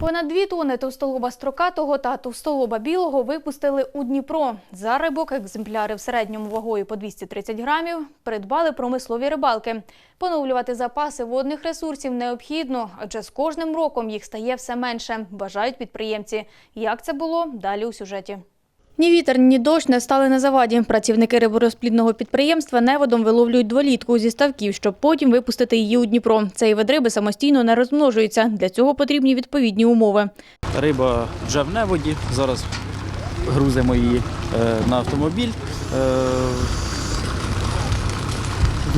Понад дві тони товстолоба строкатого та товстолоба білого випустили у Дніпро. За рибок екземпляри в середньому вагою по 230 грамів придбали промислові рибалки. Поновлювати запаси водних ресурсів необхідно, адже з кожним роком їх стає все менше, Бажають підприємці. Як це було далі у сюжеті. Ні вітер, ні дощ не стали на заваді. Працівники риборозплідного підприємства неводом виловлюють дволітку зі ставків, щоб потім випустити її у Дніпро. Цей вид риби самостійно не розмножується. Для цього потрібні відповідні умови. Риба вже в неводі. Зараз грузимо її е, на автомобіль.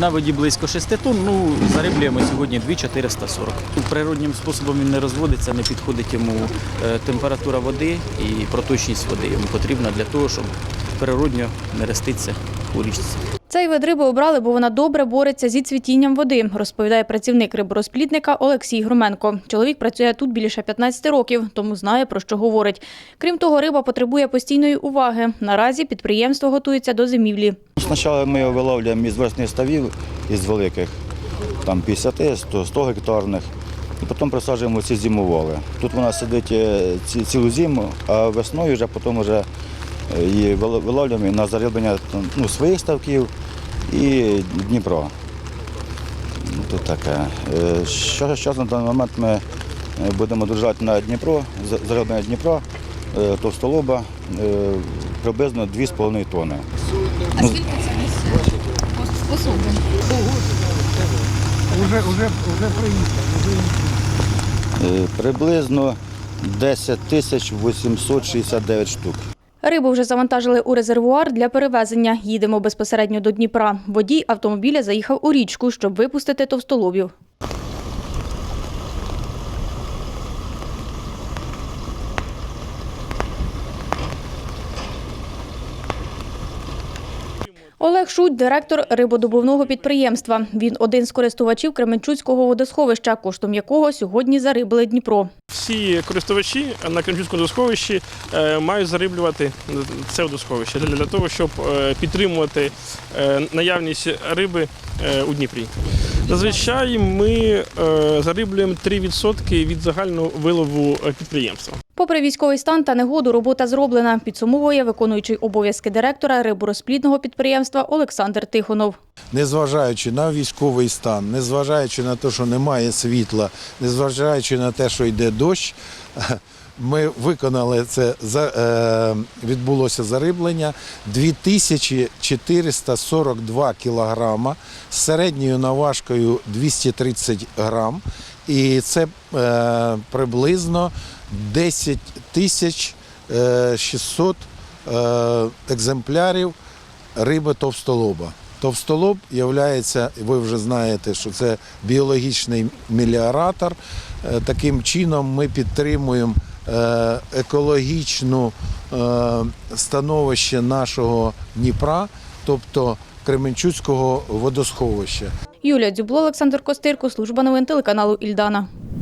Е, воді близько 6 тонн. Ну, зариблюємо сьогодні 2,440. Природнім способом він не розводиться, не підходить йому е, температура води і проточність води. Йому потрібна для того, щоб природньо не реститься у річці. Цей вид риби обрали, бо вона добре бореться зі цвітінням води, розповідає працівник риборозплідника Олексій Громенко. Чоловік працює тут більше 15 років, тому знає про що говорить. Крім того, риба потребує постійної уваги. Наразі підприємство готується до зимівлі. Спочатку ми його виловлюємо із верхніх ставів, із великих, там 50, 100, 100 гектарних, і потім присаджуємо ці зимоволи. Тут вона сидить е, цілу зиму, а весною вже потім вже вил- виловлюємо на зариблення там, ну, своїх ставків і Дніпро. Ну, Тут таке. Е, Що зараз на даний момент ми е, будемо держати на Дніпро, за- зариблення Дніпро, е, товстолоба, приблизно 2,5 тонни. А скільки це місце? Вже Е, Приблизно 10 тисяч 869 штук. Рибу вже завантажили у резервуар для перевезення. Їдемо безпосередньо до Дніпра. Водій автомобіля заїхав у річку, щоб випустити товстолобів. Олег Шуть – директор рибодобувного підприємства. Він один з користувачів Кременчуцького водосховища, коштом якого сьогодні зарибили Дніпро. Всі користувачі на Кременчуцькому водосховищі е, мають зариблювати це водосховище для того, щоб е, підтримувати е, наявність риби е, у Дніпрі. Зазвичай ми е, зариблюємо 3% від загального вилову е, підприємства. Попри військовий стан та негоду, робота зроблена, підсумовує виконуючий обов'язки директора риборозплідного підприємства Олександр Тихонов. незважаючи на військовий стан, незважаючи на те, що немає світла, незважаючи на те, що йде дощ, ми виконали це е, відбулося зариблення 2442 кілограма з середньою наважкою 230 грам. І це е, приблизно 10 тисяч е, 600 е, екземплярів риби товстолоба. Товстолоб є, ви вже знаєте, що це біологічний меліоратор. Таким чином ми підтримуємо екологічну е, становище нашого Дніпра, тобто Кременчуцького водосховища. Юлія Дзюбло, Олександр Костирко, служба новин телеканалу Ільдана.